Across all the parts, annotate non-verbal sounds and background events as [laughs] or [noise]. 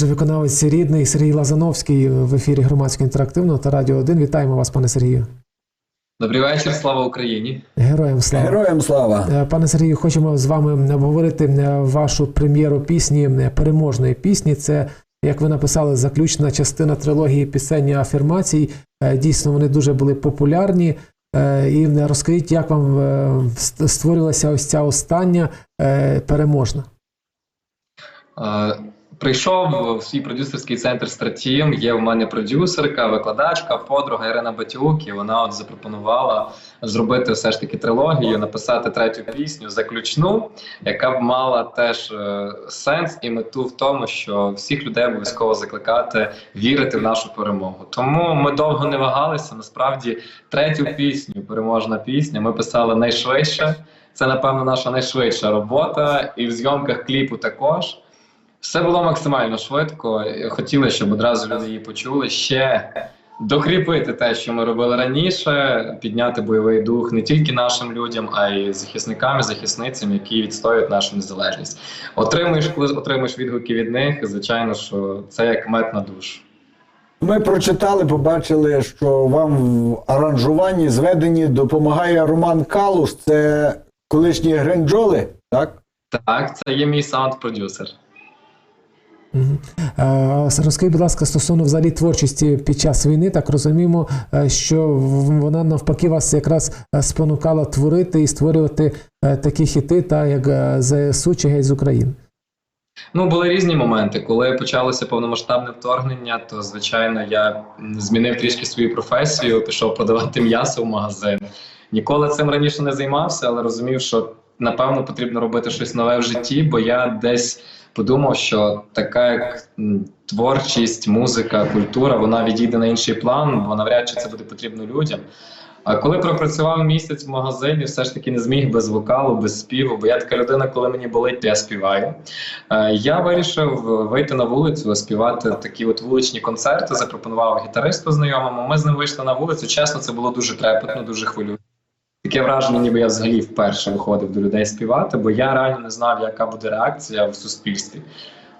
Отже, виконавець рідний Сергій Лазановський в ефірі громадського інтерактивного та радіо 1. Вітаємо вас, пане Сергію. Добрий вечір, слава Україні. Героям слава. Героям слава! Е, Пане Сергію, хочемо з вами обговорити е, вашу прем'єру пісні е, переможної пісні. Це, як ви написали, заключна частина трилогії пісень афірмацій. Дійсно, вони дуже були популярні. І розкажіть, як вам ст- створювалася ось ця остання переможна? Прийшов в свій продюсерський центр Стратім. Є в мене продюсерка, викладачка, подруга Ірина Батюк, і вона от запропонувала зробити все ж таки трилогію, написати третю пісню, заключну, яка б мала теж е, сенс і мету в тому, що всіх людей обов'язково закликати вірити в нашу перемогу. Тому ми довго не вагалися. Насправді, третю пісню, переможна пісня, ми писали найшвидше. Це, напевно, наша найшвидша робота, і в зйомках кліпу також. Все було максимально швидко. Хотіли, щоб одразу люди її почули. Ще докріпити те, що ми робили раніше, підняти бойовий дух не тільки нашим людям, а й захисникам і захисницям, які відстоюють нашу незалежність. Отримуєш, коли отримуєш відгуки від них, звичайно, що це як мед на душу. Ми прочитали, побачили, що вам в аранжуванні зведенні допомагає Роман Калуш, це колишні гренджоли, так? Так, це є мій саунд-продюсер. Розкажіть, будь ласка, стосовно взагалі творчості під час війни, так розуміємо, е, що вона навпаки вас якраз е, спонукала творити і створювати е, такі хіти, та як ЗСУ чи геть з України. Ну, були різні моменти. Коли почалося повномасштабне вторгнення, то звичайно я змінив трішки свою професію, пішов продавати м'ясо в магазин. Ніколи цим раніше не займався, але розумів, що напевно потрібно робити щось нове в житті, бо я десь подумав, що така як творчість, музика, культура, вона відійде на інший план, бо навряд чи це буде потрібно людям. А коли пропрацював місяць в магазині, все ж таки не зміг без вокалу, без співу, бо я така людина, коли мені болить, я співаю. Е, Я вирішив вийти на вулицю, співати такі от вуличні концерти. Запропонував гітаристу знайомому. Ми з ним вийшли на вулицю. Чесно, це було дуже трепетно, дуже хвилююче. Таке враження, ніби я взагалі вперше виходив до людей співати, бо я реально не знав, яка буде реакція в суспільстві.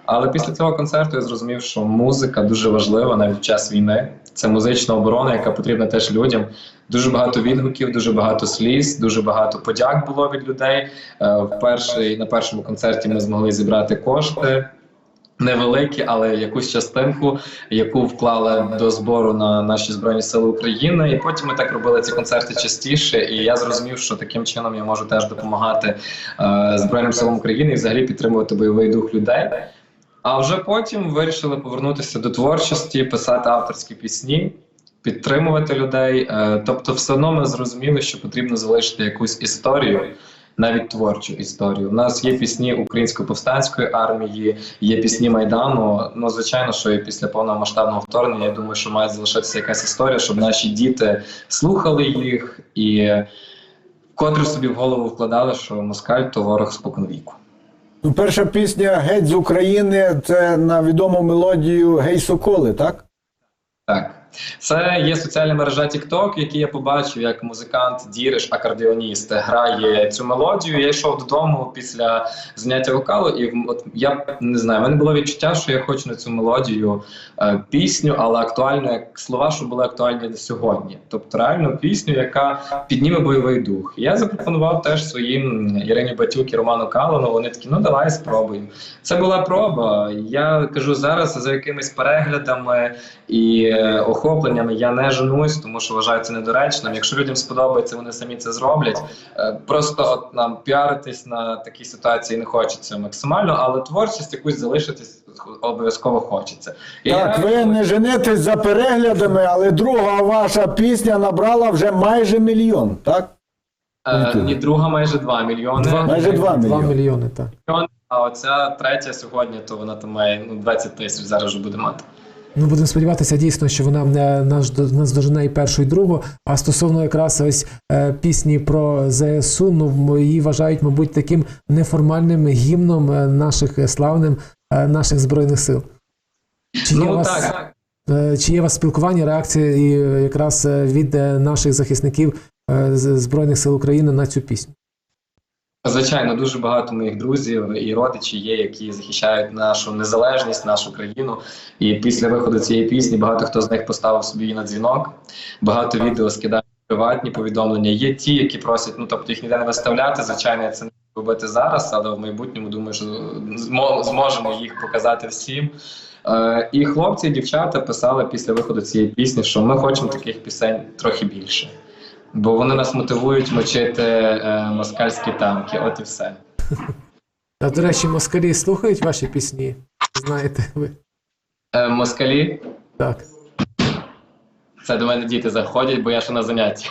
Але після цього концерту я зрозумів, що музика дуже важлива навіть в час війни. Це музична оборона, яка потрібна теж людям. Дуже багато відгуків, дуже багато сліз, дуже багато подяк було від людей. Е, В перший, на першому концерті ми змогли зібрати кошти. Невеликі, але якусь частинку, яку вклали до збору на наші збройні сили України, і потім ми так робили ці концерти частіше. І я зрозумів, що таким чином я можу теж допомагати е, збройним силам України і взагалі підтримувати бойовий дух людей. А вже потім вирішили повернутися до творчості, писати авторські пісні, підтримувати людей. Е, тобто, все одно ми зрозуміли, що потрібно залишити якусь історію, навіть творчу історію. У нас є пісні українсько-повстанської армії, є пісні Майдану. Ну, звичайно, що і після повномасштабного вторгнення, я думаю, що має залишитися якась історія, щоб наші діти слухали їх і вкотре собі в голову вкладали, що москаль то ворог споконвіку. Перша пісня Геть з України це на відому мелодію Гей Соколи, так? Так. Це є соціальна мережа TikTok, в якій я побачив, як музикант Діриш, акордеоніст, грає цю мелодію. Я йшов додому після заняття вокалу, і от я не знаю, в мене було відчуття, що я хочу на цю мелодію е, пісню, але актуально як слова, що були актуальні на сьогодні. Тобто реально пісню, яка підніме бойовий дух. Я запропонував теж своїм Ірині Батюк і Роману Калану. Вони такі, ну давай спробуємо. Це була проба. Я кажу зараз за якимись переглядами і е, охопленнями я не женусь, тому що вважаю це недоречним. Якщо людям сподобається, вони самі це зроблять. Е, Просто от нам піаритись на такій ситуації не хочеться максимально, але творчість якусь залишитись обов'язково хочеться. І Так, я- ви не женетесь за переглядами, але друга ваша пісня набрала вже майже мільйон, так? е, ні, друга майже 2 мільйони. Два, Майже два мільйони. мільйони, так. А оця третя сьогодні, то вона там має ну, 20 тисяч зараз вже буде мати. Ну, будемо сподіватися дійсно, що вона е, наш нас дожене і першу, і другу. А стосовно якраз ось е, пісні про ЗСУ, ну її вважають, мабуть, таким неформальним гімном е, наших славним наших збройних сил. Чи є, у Ну вас, так. чи є у вас спілкування, реакція і якраз від наших захисників Збройних сил України на цю пісню? Звичайно, дуже багато моїх друзів і родичів є, які захищають нашу незалежність, нашу країну. І після виходу цієї пісні багато хто з них поставив собі на дзвінок. Багато відео скидають приватні повідомлення. Є ті, які просять, ну тобто їх ніде не виставляти. Звичайно, це не робити зараз, але в майбутньому думаю, що зможемо їх показати всім. Е, і хлопці, і дівчата писали після виходу цієї пісні, що ми хочемо таких пісень трохи більше. Бо вони нас мотивують мочити е, москальські танки. От і все. А, до речі, москалі слухають ваші пісні? Знаєте ви? Е, москалі, Так. це до мене діти заходять, бо я ще на занятті.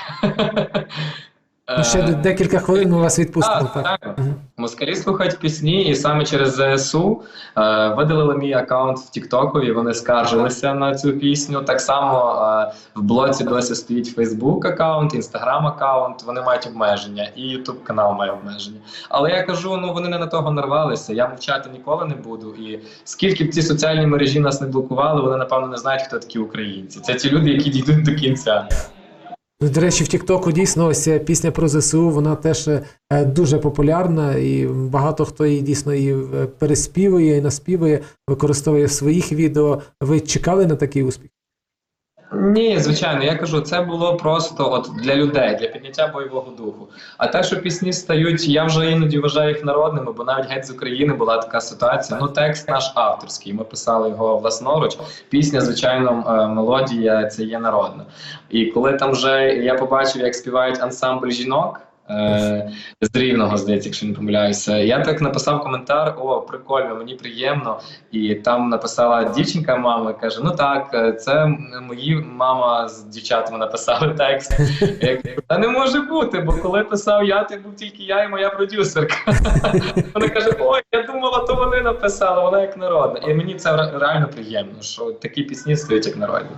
Ну, ще Е, декілька хвилин ми вас відпустимо. А, Так. так. Мгм. Москалі слухають пісні, і саме через ЗСУ е, видалили мій аккаунт в Тіктокові. Вони скаржилися на цю пісню. Так само е, в блоці досі стоїть Фейсбук аккаунт, Інстаграм аккаунт. Вони мають обмеження, і Ютуб канал має обмеження. Але я кажу: ну вони не на того нарвалися. Я мовчати ніколи не буду. І скільки б ці соціальні мережі нас не блокували, вони напевно не знають, хто такі українці. Це ті люди, які дійдуть до кінця. Ну, До речі, в Тіктоку дійсно ось ця пісня про ЗСУ, вона теж е, дуже популярна, і багато хто її дійсно і е, переспівує, і наспівує, використовує в своїх відео. Ви чекали на такий успіх? Ні, звичайно, я кажу, це було просто от для людей, для підняття бойового духу. А те, що пісні стають, я вже іноді вважаю їх народними, бо навіть геть з України була така ситуація. Ну, текст наш авторський. Ми писали його власноруч. Пісня, звичайно, е, мелодія це є народна. І коли там вже я побачив, як співають ансамбль жінок. Е, З рівного, здається, якщо не помиляюся. Я так написав коментар: о, прикольно, мені приємно. І там написала дівчинка, мама, каже: Ну так, е, це мої мама з дівчатами написали текст. [laughs] Я кажу, Та не може бути, бо коли писав я, то був тільки я і моя продюсерка. [laughs] Вона каже: Ой, я думала, то вони написали, вона як народна. І мені це ре- реально приємно, що такі пісні стають як народні.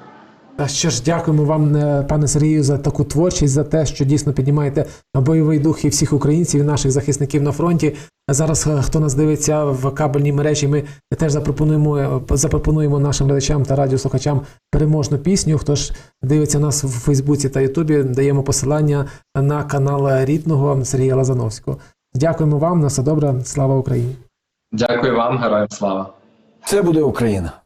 Та що ж, дякуємо вам, е, пане Сергію, за таку творчість, за те, що дійсно піднімаєте бойовий дух і всіх українців, і наших захисників на фронті. Зараз, е, хто нас дивиться в кабельній мережі, ми теж запропонуємо, е, запропонуємо нашим глядачам та радіослухачам переможну пісню. Хто ж дивиться нас в Фейсбуці та Ютубі, даємо посилання на канал рідного Сергія Лазановського. Дякуємо вам, на все добре, слава Україні! Дякую вам, героям слава. Це буде Україна.